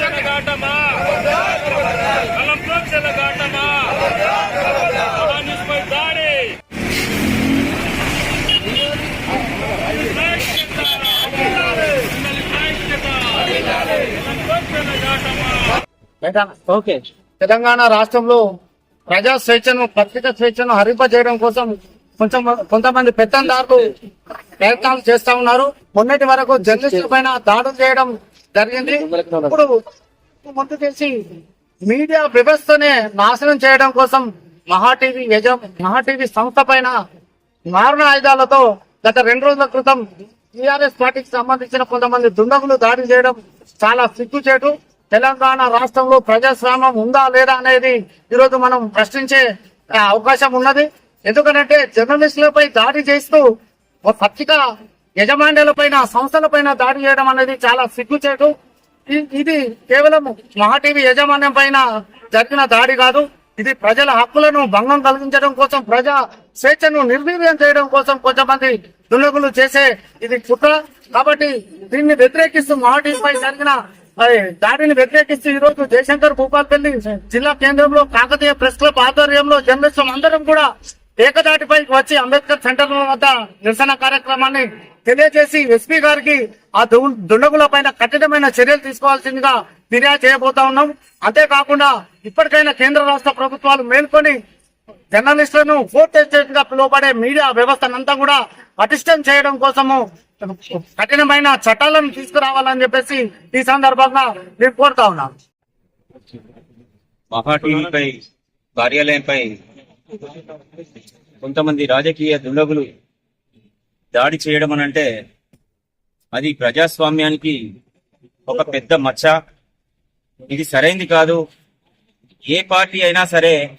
చెలగాటమా కలంలో చెలగాటమా పోలీసుపై దాడి. ఓకే. తెలంగాణ రాష్ట్రంలో ప్రజా స్వేచ్ఛను పత్రిక స్వేచ్ఛను హరింపజేయడం కోసం కొంచెం కొంతమంది పెత్తందారులు ప్రయత్నాలు చేస్తా ఉన్నారు. మొన్నటి వరకు జర్నలిస్టుల పైన దాడులు చేయడం జరిగింది. ఇప్పుడు ముందు చేసి మీడియా వ్యవస్థనే నాశనం చేయడం కోసం మహా టీవీ యజ మహా టీవీ సంస్థ పైన మారణ ఆయుధాలతో గత రెండు రోజుల క్రితం టీఆర్ఎస్ పార్టీకి సంబంధించిన కొంతమంది దుండగులు దాడి చేయడం చాలా సిగ్గుచేటు. తెలంగాణ రాష్ట్రంలో ప్రజాస్వామ్యం ఉందా లేదా అనేది ఈరోజు మనం ప్రశ్నించే అవకాశం ఉన్నది. ఎందుకంటే జర్నలిస్టులపై దాడి చేస్తూ ఒక పత్రిక యజమానులపైన సంస్థలపైన దాడి చేయడం అనేది చాలా సిగ్గుచేటు. ఇది కేవలం మహా టీవీ యాజమాన్యం పైన జరిగిన దాడి కాదు. ఇది ప్రజల హక్కులను భంగం కలిగించడం కోసం ప్రజా స్వేచ్ఛను నిర్వీర్యం చేయడం కోసం కొంతమంది దుండగులు చేసే ఇది కుట్ర. కాబట్టి దీన్ని వ్యతిరేకిస్తూ మహా పై జరిగిన దాడిని వ్యతిరేకిస్తూ ఈ రోజు జయశంకర్ భూపాల్పల్లి జిల్లా కేంద్రంలో కాకతీయ ప్రెస్ క్లబ్ ఆధ్వర్యంలో జర్నలిస్టులు అందరం కూడా ఏకదాటిపైకి వచ్చి అంబేద్కర్ సెంటర్ వద్ద నిరసన కార్యక్రమాన్ని తెలియజేసి ఎస్పీ గారికి ఆ దుండగుల పైన కఠినమైన చర్యలు తీసుకోవాల్సిందిగా ఫిర్యాదు చేయబోతా ఉన్నాం. అంతేకాకుండా ఇప్పటికైనా కేంద్ర రాష్ట్ర ప్రభుత్వాలు మేల్కొని జర్నలిస్టులను ఫోర్త్ ఎస్టేట్గా పిలువబడే మీడియా వ్యవస్థనంతా కూడా పటిష్టం చేయడం కోసము కఠినమైన చట్టాలను తీసుకురావాలని చెప్పేసి ఈ సందర్భంగా నేను కోరుతా ఉన్నాను కార్యాలయంపై కొంతమంది రాజకీయ దుండగులు దాడి చేయడం అని అంటే అది ప్రజాస్వామ్యానికి ఒక పెద్ద మచ్చ. ఇది సరైంది కాదు. ఏ పార్టీ అయినా సరే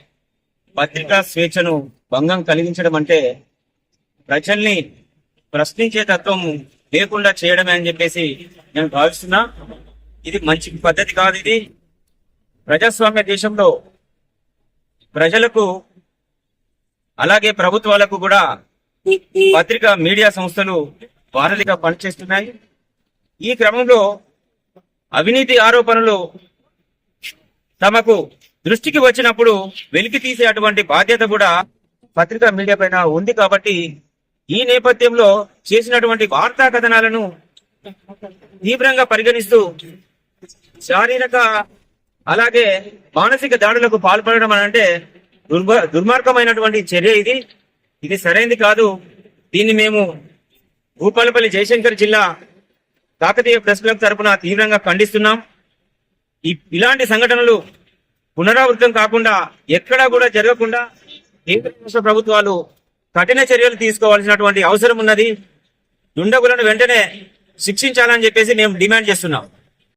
పత్రికా స్వేచ్ఛను భంగం కలిగించడం అంటే ప్రజల్ని ప్రశ్నించే తత్వం లేకుండా చేయడమే అని చెప్పేసి నేను భావిస్తున్నా. ఇది మంచి పద్ధతి కాదు ఇది. ప్రజాస్వామ్య దేశంలో ప్రజలకు అలాగే ప్రభుత్వాలకు కూడా పత్రికా మీడియా సంస్థలు వారధిగా పనిచేస్తున్నాయి. ఈ క్రమంలో అవినీతి ఆరోపణలు తమకు దృష్టికి వచ్చినప్పుడు వెలికి తీసే అటువంటి బాధ్యత కూడా పత్రికా మీడియా పైన ఉంది కాబట్టి ఈ నేపథ్యంలో చేసినటువంటి వార్తా కథనాలను తీవ్రంగా పరిగణిస్తూ శారీరక అలాగే మానసిక దాడులకు పాల్పడడం అని అంటే దుర్మార్గమైనటువంటి చర్య ఇది. ఇది సరైనది కాదు. దీన్ని మేము భూపాలపల్లి జయశంకర్ జిల్లా కాకతీయ ప్రెస్ క్లబ్ తరపున తీవ్రంగా ఖండిస్తున్నాం. ఈ ఇలాంటి సంఘటనలు పునరావృతం కాకుండా ఎక్కడా కూడా జరగకుండా కేంద్ర రాష్ట్ర ప్రభుత్వాలు కఠిన చర్యలు తీసుకోవాల్సినటువంటి అవసరం ఉన్నది. దుండగులను వెంటనే శిక్షించాలని చెప్పేసి మేము డిమాండ్ చేస్తున్నాం.